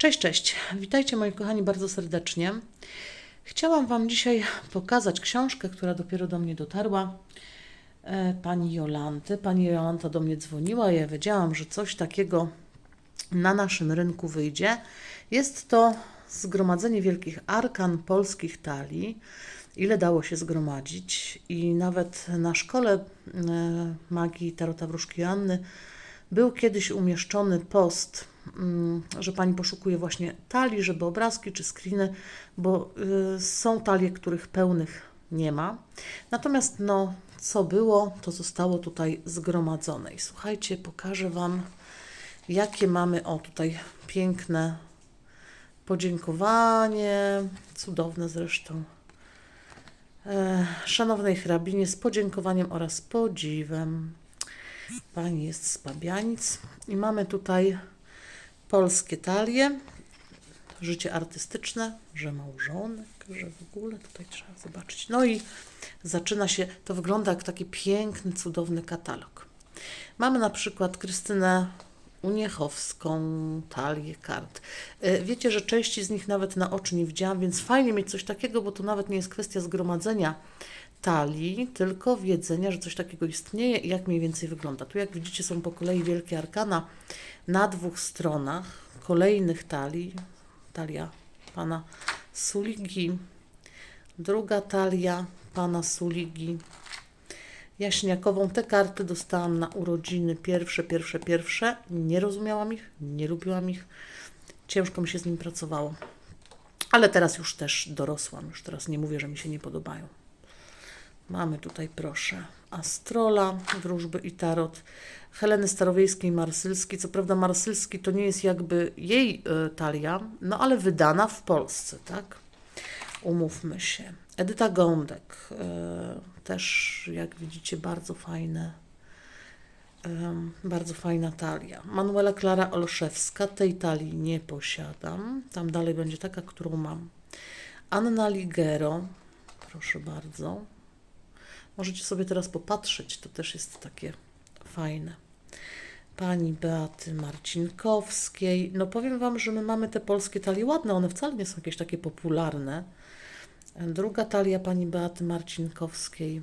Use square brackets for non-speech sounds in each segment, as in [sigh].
Cześć, cześć. Witajcie moi kochani bardzo serdecznie. Chciałam Wam dzisiaj pokazać książkę, która dopiero do mnie dotarła. e, Pani Jolanty. Pani Jolanta do mnie dzwoniła. Ja wiedziałam, że coś takiego na naszym rynku wyjdzie. Jest to zgromadzenie wielkich arkan polskich talii. Ile dało się zgromadzić, i nawet na szkole e, magii Tarota Wróżki Joanny był kiedyś umieszczony post, mm, że pani poszukuje właśnie talii, żeby obrazki czy screeny, bo y, są talie, których pełnych nie ma. Natomiast no, co było, to zostało tutaj zgromadzone. I słuchajcie, pokażę Wam, jakie mamy, o tutaj piękne podziękowanie, cudowne zresztą. E, Szanownej hrabinie, z podziękowaniem oraz podziwem. Pani jest z Pabianic i mamy tutaj polskie talie, życie artystyczne, że małżonek, że w ogóle tutaj trzeba zobaczyć. No i zaczyna się, to wygląda jak taki piękny, cudowny katalog. Mamy na przykład Krystynę Uniechowską, talię kart. E, Wiecie, że części z nich nawet na oczy nie widziałam, więc fajnie mieć coś takiego, bo to nawet nie jest kwestia zgromadzenia talii, tylko wiedzenia, że coś takiego istnieje i jak mniej więcej wygląda. Tu jak widzicie są po kolei wielkie arkana na dwóch stronach kolejnych talii. Talia pana Suligi, druga talia pana Suligi. Jaśniakową te karty dostałam na urodziny pierwsze, pierwsze, pierwsze. Nie rozumiałam ich, nie lubiłam ich. Ciężko mi się z nim pracowało. Ale teraz już też dorosłam, już teraz nie mówię, że mi się nie podobają. Mamy tutaj, proszę, Astrola, Wróżby i Tarot, Heleny Starowiejskiej, Marsylskiej. Co prawda Marsylski to nie jest jakby jej y, talia, no ale wydana w Polsce, tak? Umówmy się. Edyta Gądek, y, też jak widzicie bardzo fajne, Ym, bardzo fajna talia. Manuela Klara Olszewska, tej talii nie posiadam. Tam dalej będzie taka, którą mam. Anna Ligero, proszę bardzo. Możecie sobie teraz popatrzeć, to też jest takie fajne. Pani Beaty Marcinkowskiej. No powiem Wam, że my mamy te polskie talie ładne, one wcale nie są jakieś takie popularne. Druga talia pani Beaty Marcinkowskiej.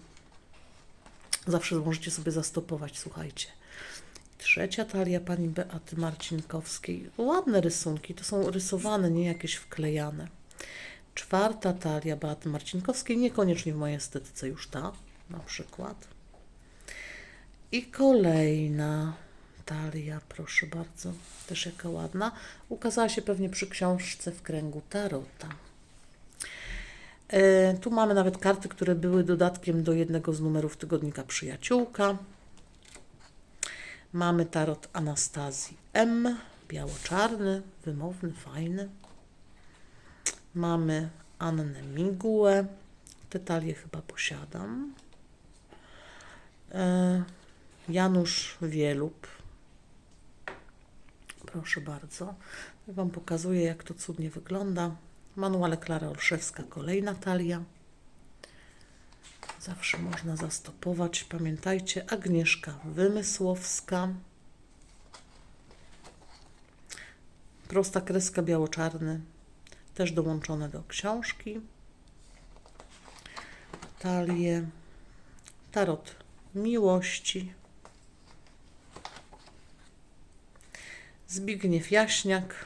Zawsze możecie sobie zastopować, słuchajcie. Trzecia talia pani Beaty Marcinkowskiej. Ładne rysunki, to są rysowane, nie jakieś wklejane. Czwarta talia Beaty Marcinkowskiej, niekoniecznie w mojej estetyce już ta, na przykład. I kolejna talia, proszę bardzo, też jaka ładna. Ukazała się pewnie przy książce w kręgu Tarota. E, tu mamy nawet karty, które były dodatkiem do jednego z numerów tygodnika Przyjaciółka. Mamy tarot Anastazji M, biało-czarny, wymowny, fajny. Mamy Annę Migułę, te talie chyba posiadam. Janusz Wielub. Proszę bardzo. Ja Wam pokazuję, jak to cudnie wygląda. Manuale Klara Olszewska, kolejna talia. Zawsze można zastopować. Pamiętajcie, Agnieszka Wymysłowska. Prosta kreska biało-czarny, też dołączone do książki. Talie. Tarot miłości. Zbigniew Jaśniak.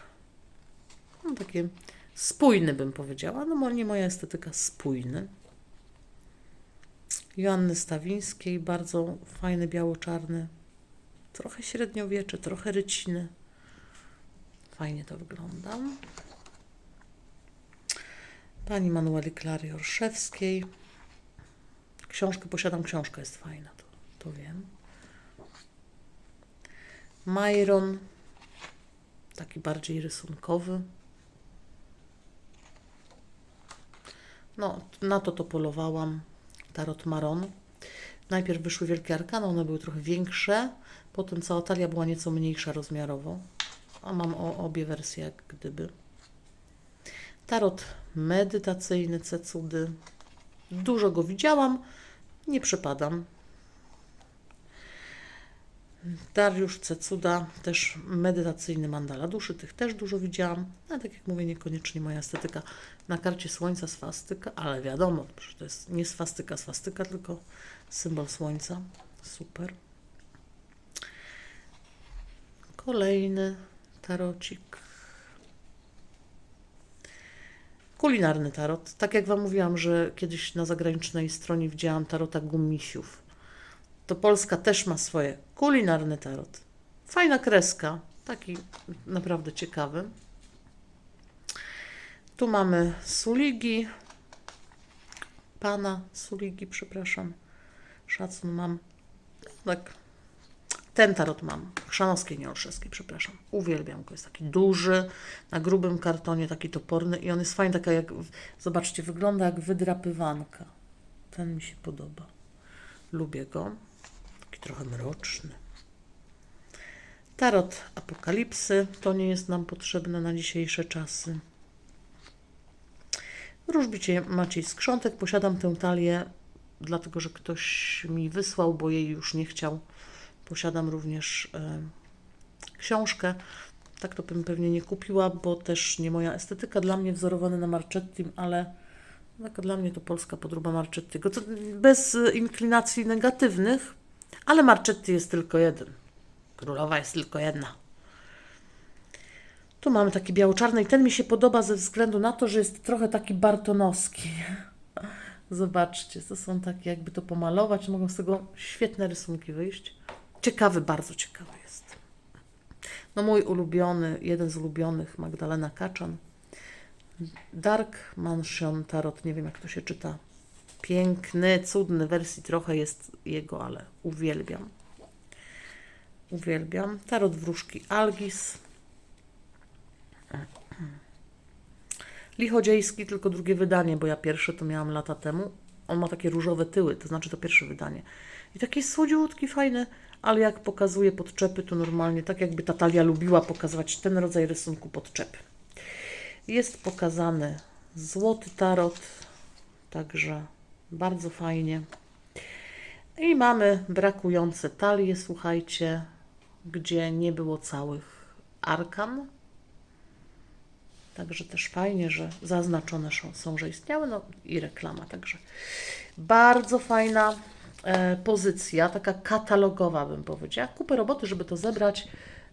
No, takie spójny bym powiedziała. No nie moja estetyka, spójny. Joanny Stawińskiej, bardzo fajny biało-czarny. Trochę średniowiecze, trochę ryciny. Fajnie to wygląda. Pani Manueli Klary Orszewskiej. Książkę posiadam, książka jest fajna, to, to wiem. Myron, taki bardziej rysunkowy. No, na to to polowałam. Tarot Maron. Najpierw wyszły wielkie arkany, one były trochę większe. Potem cała talia była nieco mniejsza rozmiarowo. A mam o, obie wersje, jak gdyby. Tarot medytacyjny, cecudy. Dużo go widziałam, nie przepadam. Dariusz Cecuda, też medytacyjny mandala duszy, tych też dużo widziałam. No, tak jak mówię, niekoniecznie moja estetyka. Na karcie słońca swastyka, ale wiadomo, że to jest nie swastyka, swastyka, tylko symbol słońca. Super. Kolejny tarocik. Kulinarny tarot. Tak jak Wam mówiłam, że kiedyś na zagranicznej stronie widziałam tarota gumisiów. To Polska też ma swoje kulinarny tarot. Fajna kreska, taki naprawdę ciekawy. Tu mamy Suligi, pana Suligi, przepraszam. Szacun mam. Tak. Ten tarot mam. Chrzanowskiej, nie Olszewskiej, przepraszam. Uwielbiam go. Jest taki duży, na grubym kartonie, taki toporny i on jest fajny, taka jak, zobaczcie, wygląda jak wydrapywanka. Ten mi się podoba. Lubię go. Trochę mroczny. Tarot Apokalipsy. To nie jest nam potrzebne na dzisiejsze czasy. Wróżbicie Maciej Skrzątek. Posiadam tę talię, dlatego że ktoś mi wysłał, bo jej już nie chciał. Posiadam również e, książkę. Tak to bym pewnie nie kupiła, bo też nie moja estetyka. Dla mnie wzorowane na Marchettim, ale taka dla mnie to polska podróba Marchettiego. Co, bez e, inklinacji negatywnych, ale Marchetti jest tylko jeden. Królowa jest tylko jedna. Tu mamy taki biało-czarny i ten mi się podoba ze względu na to, że jest trochę taki bartonowski. [laughs] Zobaczcie, to są takie, jakby to pomalować, mogą z tego świetne rysunki wyjść. Ciekawy, bardzo ciekawy jest. No mój ulubiony, jeden z ulubionych, Magdalena Kaczan. Dark Mansion Tarot, nie wiem jak to się czyta. Piękny, cudny, wersji trochę jest jego, ale uwielbiam. Uwielbiam. Tarot wróżki Algis. Lichodziejski, tylko drugie wydanie, bo ja pierwsze to miałam lata temu. On ma takie różowe tyły, to znaczy to pierwsze wydanie. I taki słodziutki, fajny, ale jak pokazuje podczepy, to normalnie tak jakby ta talia lubiła pokazywać ten rodzaj rysunku podczepy. Jest pokazany złoty tarot, także bardzo fajnie. I mamy brakujące talie, słuchajcie, gdzie nie było całych arkan. Także też fajnie, że zaznaczone są, że istniały, no i reklama, także bardzo fajna e, pozycja, taka katalogowa bym powiedziała. Kupę roboty, żeby to zebrać,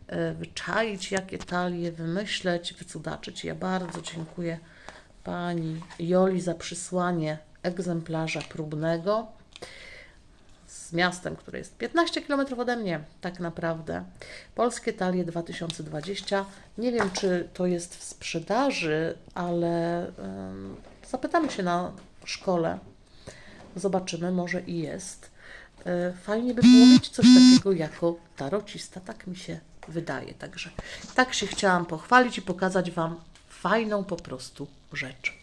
e, wyczaić, jakie talie, wymyśleć, wycudaczyć. Ja bardzo dziękuję Pani Joli za przysłanie egzemplarza próbnego z miastem, które jest 15 km ode mnie, tak naprawdę. Polskie talie 2020. Nie wiem, czy to jest w sprzedaży, ale zapytamy się na szkole. Zobaczymy, może i jest. Y, Fajnie by było mieć coś takiego jako tarocista, tak mi się wydaje. Także tak się chciałam pochwalić i pokazać Wam fajną po prostu rzecz.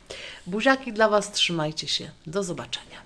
Buziaki dla Was, trzymajcie się. Do zobaczenia.